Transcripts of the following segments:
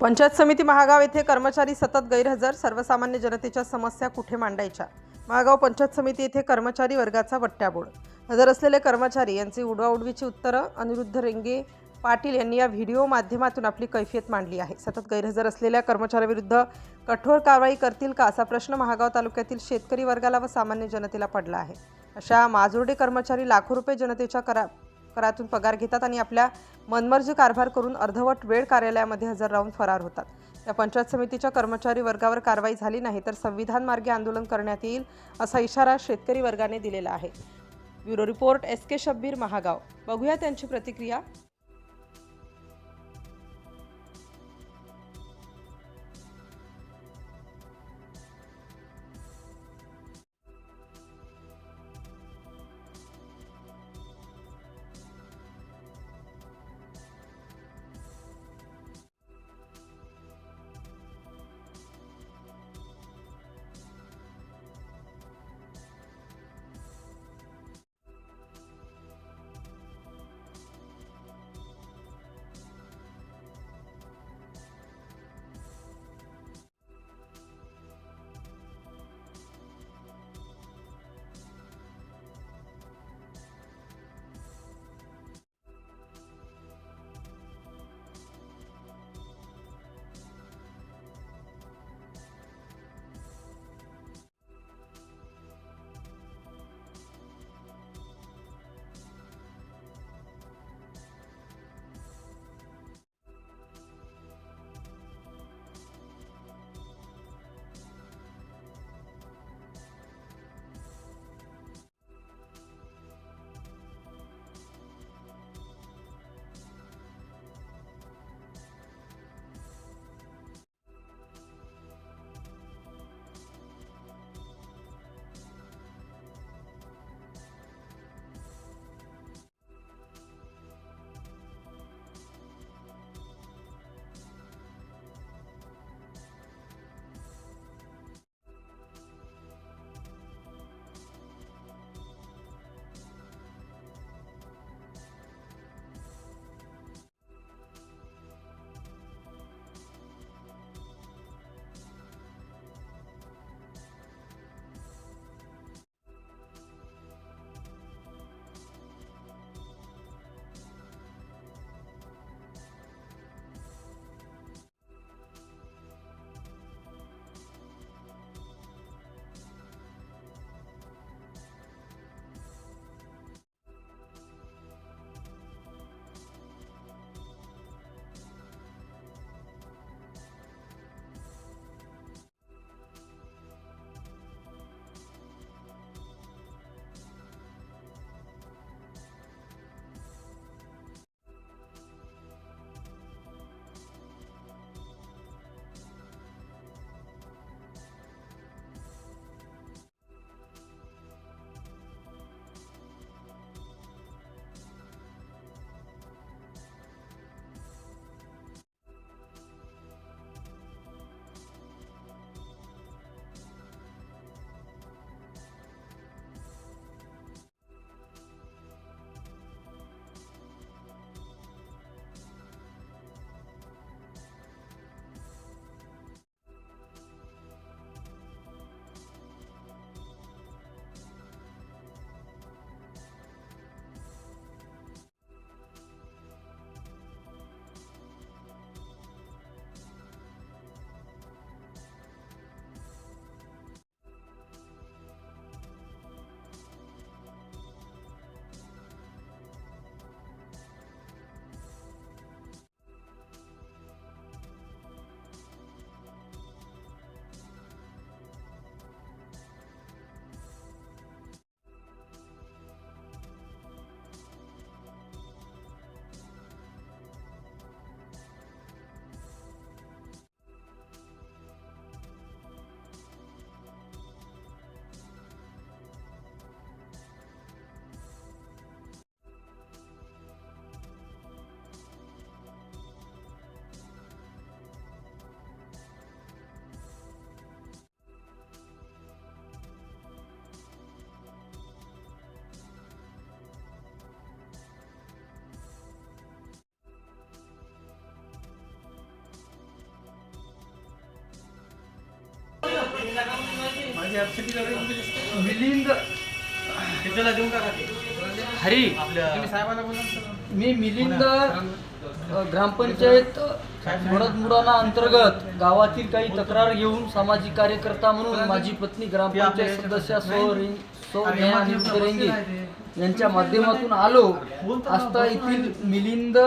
पंचायत समिती महागाव येथे कर्मचारी सतत गैरहजर सर्वसामान्य जनतेच्या समस्या कुठे मांडायच्या? महागाव पंचायत समिती येथे कर्मचारी वर्गाचा वट्ट्याबोळ. हजर असलेले कर्मचारी यांची उडवाउडवीची उत्तरं अनिरुद्ध रेंगे पाटील यांनी या व्हिडिओ माध्यमातून आपली कैफियत मांडली आहे. सतत गैरहजर असलेल्या कर्मचाऱ्याविरुद्ध कठोर कारवाई करतील का असा प्रश्न महागाव तालुक्यातील शेतकरी वर्गाला व सामान्य जनतेला पडला आहे. अशा माजोर्डे कर्मचारी लाखो रुपये जनतेच्या करा करातून पगार घेतात आणि आपल्या मनमर्जी कारभार करून अर्धवट वेळ कार्यालयामध्ये हजर राहून फरार होतात. या पंचायत समितीच्या कर्मचारी वर्गावर कारवाई झाली नाही तर संविधान मार्गे आंदोलन करण्यात येईल असा इशारा शेतकरी वर्गाने दिलेला आहे. Bureau report S K Shabbir Mahagaon. बघूया त्यांची प्रतिक्रिया. मिलिंद हरी. मी मिलिंद ग्रामपंचायत मुडा अंतर्गत गावातील काही तक्रार घेऊन सामाजिक कार्यकर्ता म्हणून माझी पत्नी ग्रामपंचायत सदस्य सौ रेंगे यांच्या माध्यमातून आलो. आस्था येथील मिलिंद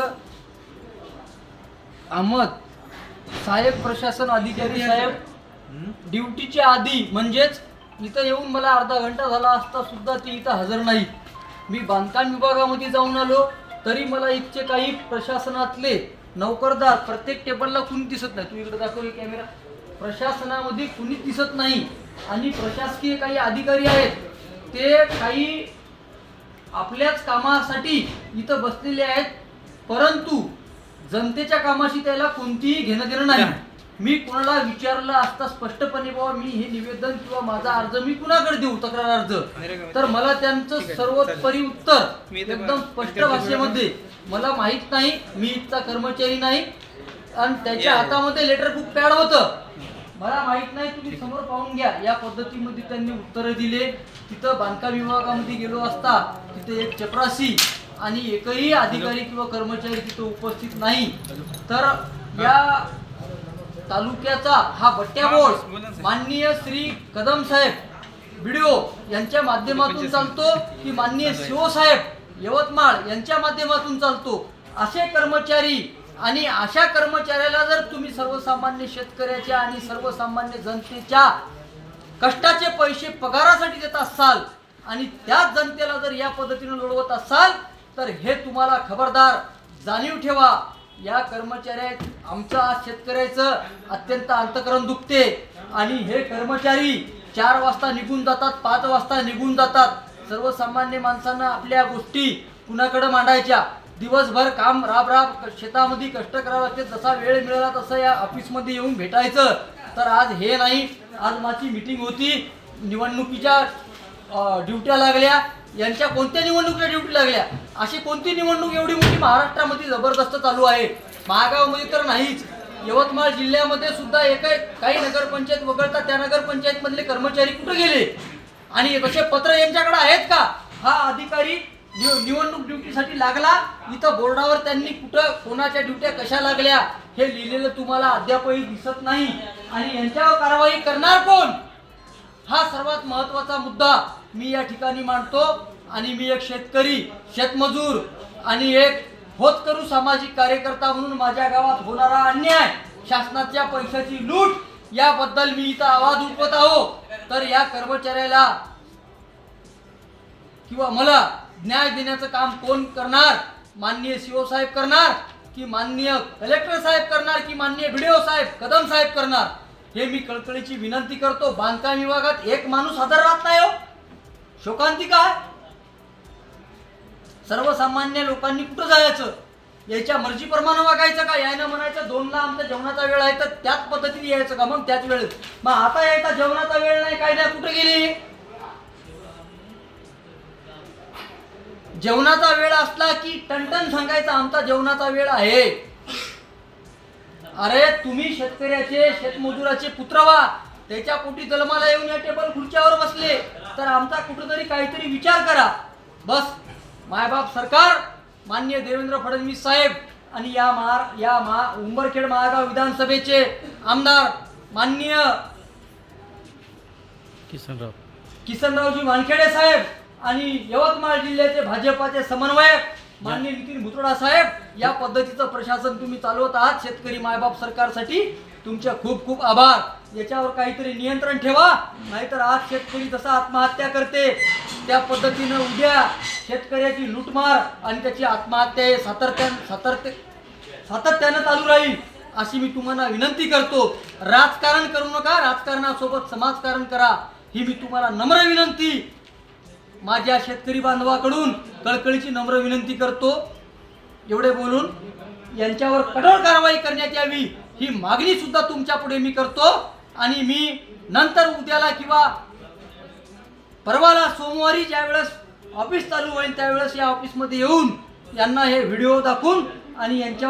अहमद साहेब प्रशासन अधिकारी साहेब ड्युटीच्या आधी म्हणजेच इथं येऊन मला अर्धा घंटा झाला असता सुद्धा ते इथं हजर नाही. मी बांधकाम विभागामध्ये जाऊन आलो तरी मला इथचे काही प्रशासनातले नोकरदार प्रत्येक टेबलला कुणी दिसत नाही. तू इकडे दाखवली कॅमेरा प्रशासनामध्ये कुणीच दिसत नाही. आणि प्रशासकीय काही अधिकारी आहेत ते काही आपल्याच कामासाठी इथं बसलेले आहेत परंतु जनतेच्या कामाशी त्याला कोणतीही घेणं देणं नाही. मी कुणाला विचारलं असता स्पष्टपणे बाबा मी हे निवेदन किंवा माझा अर्ज मी कुणाकडे देऊ? तक्रार अर्ज. तर मला त्यांचं सर्वोपरी उत्तर एकदम स्पष्ट भाषेमध्ये मला माहीत नाही मी इथचा कर्मचारी नाही आणि त्याच्या हातामध्ये लेटर बुक पॅड होतं. मला माहीत नाही तुम्ही समोर पाहून घ्या. या पद्धतीमध्ये त्यांनी उत्तरं दिले. तिथं बांधकाम विभागामध्ये गेलो असता तिथे एक चपरासी आणि एकही अधिकारी किंवा कर्मचारी तिथं उपस्थित नाही. तर या तालुक्याचा हा बट्ट्या बोर्ड माननीय श्री कदम साहेब व्हिडिओ यांच्या माध्यमातून चालतो की माननीय शिवसाहेब यवतमाळ यांच्या माध्यमातून चालतो. असे कर्मचारी आणि अशा कर्मचाऱ्याला जर तुम्ही सर्वसामान्य शेतकऱ्याच्या आणि सर्वसामान्य जनतेच्या कष्टाचे पैसे पगारासाठी देत असाल आणि त्याच जनतेला जर या पद्धतीने लढवत असाल तर हे तुम्हाला खबरदार जाणीव ठेवा. या कर्मचाऱ्या आमचं आज शेतकऱ्याचं अत्यंत अंतकरण दुखते. आणि हे कर्मचारी चार वाजता निघून जातात पाच वाजता निघून जातात. सर्वसामान्य माणसांना आपल्या गोष्टी कुणाकडं मांडायच्या? दिवसभर काम राब राब शेतामध्ये कष्ट करावं लागते. जसा वेळ मिळाला तसं या ऑफिसमध्ये येऊन भेटायचं. तर आज हे नाही आज माझी मिटिंग होती. निवडणुकीच्या ड्युट्या लागल्या. यांच्या कोणत्या निवडणुकीच्या ड्युटी लागल्या? अशी कोणती निवडणूक एवढी मोठी महाराष्ट्रामध्ये जबरदस्त चालू आहे? महागावमध्ये तर नाहीच. यवतमाळ जिल्ह्यामध्ये सुद्धा एक काही नगरपंचायत वगळता त्या नगरपंचायतमधले कर्मचारी कुठे गेले? आणि तसे पत्र यांच्याकडे आहेत का? हा अधिकारी निवडणूक ड्युटीसाठी लागला? इथं बोर्डावर त्यांनी कुठं कोणाच्या ड्युट्या कशा लागल्या? हे लिहिलेलं तुम्हाला अद्यापही दिसत नाही. आणि यांच्यावर कारवाई करणार कोण? हा सर्वात महत्त्वाचा मुद्दा मी या ठिकाणी मांडतो. आणि मी एक शेतकरी शेतमजूर आणि एक होतकरू सामाजिक कार्यकर्ता म्हणून माझ्या गावात होणारा अन्याय शासनाच्या पैशाची लूट याबद्दल मी इथं आवाज उठवत आहो. तर या कर्मचाऱ्याला किंवा मला न्याय देण्याचं काम कोण करणार? माननीय सीओ साहेब करणार की माननीय कलेक्टर साहेब करणार की माननीय व्हिडिओ साहेब कदम साहेब करणार? हे मी कळकळीची विनंती करतो. बांधकाम विभागात एक माणूस हजर राहत नाही हो. शोकांतिका आहे. सर्वसामान्य लोकांनी कुठं जायचं? याच्या मर्जीप्रमाणे वागायचं का? यायनं म्हणायचं दोनला आमचा जेवणाचा वेळ आहे तर त्याच पद्धतीने यायचं का? मग त्याच वेळेत मग आता यायचा जेवणाचा वेळ नाही काय नाही कुठे गेली? जेवणाचा वेळ असला की टनटन सांगायचा आमचा जेवणाचा वेळ आहे. अरे तुम्ही शेतकऱ्याचे शेतमजुराचे पुत्र व्हा. त्याच्या पोटी जन्माला येऊन या टेबल खुर्च्यावर बसले. तर आमचा कुठेतरी काहीतरी विचार करा. बस. मायबाप सरकार मान्य देवेंद्र फडणवीस साहेब आणि या महार या महा उंबरखेड महागाव विधानसभेचे आमदार माननीय किसनराव. किसनरावजी वानखेडे साहेब आणि यवतमाळ जिल्ह्याचे भाजपाचे समन्वयक माननीय नितीन भुतडा साहेब या पद्धतीचं प्रशासन तुम्ही चालवत आहात शेतकरी मायबाप सरकारसाठी. तुमचे खूप खूप आभार. याच्यावर काहीतरी नियंत्रण ठेवा नाहीतर आज शेतकरी जसा आत्महत्या करते त्या पद्धतीनं उद्या शेतकऱ्याची लूटमार आणि त्याची आत्महत्या हे सातत्यान सातत्य सातत्यानं चालू राहील अशी मी तुम्हाला विनंती करतो. राजकारण करू नका राजकारणासोबत समाजकारण करा. ही मी तुम्हाला नम्र विनंती. माझ्या शेतकरी बांधवाकडून कळकळीची नम्र विनंती करतो. एवढे बोलून यांच्यावर कठोर कारवाई करण्यात यावी ही मागणी सुद्धा तुमच्यापुढे मी करतो. आणि मी नंतर उद्याला किंवा परवाला सोमवारी ज्यावेळेस ऑफिस चालू होईल त्यावेळेस या ऑफिसमध्ये येऊन यांना हे व्हिडिओ दाखवून आणि यांच्या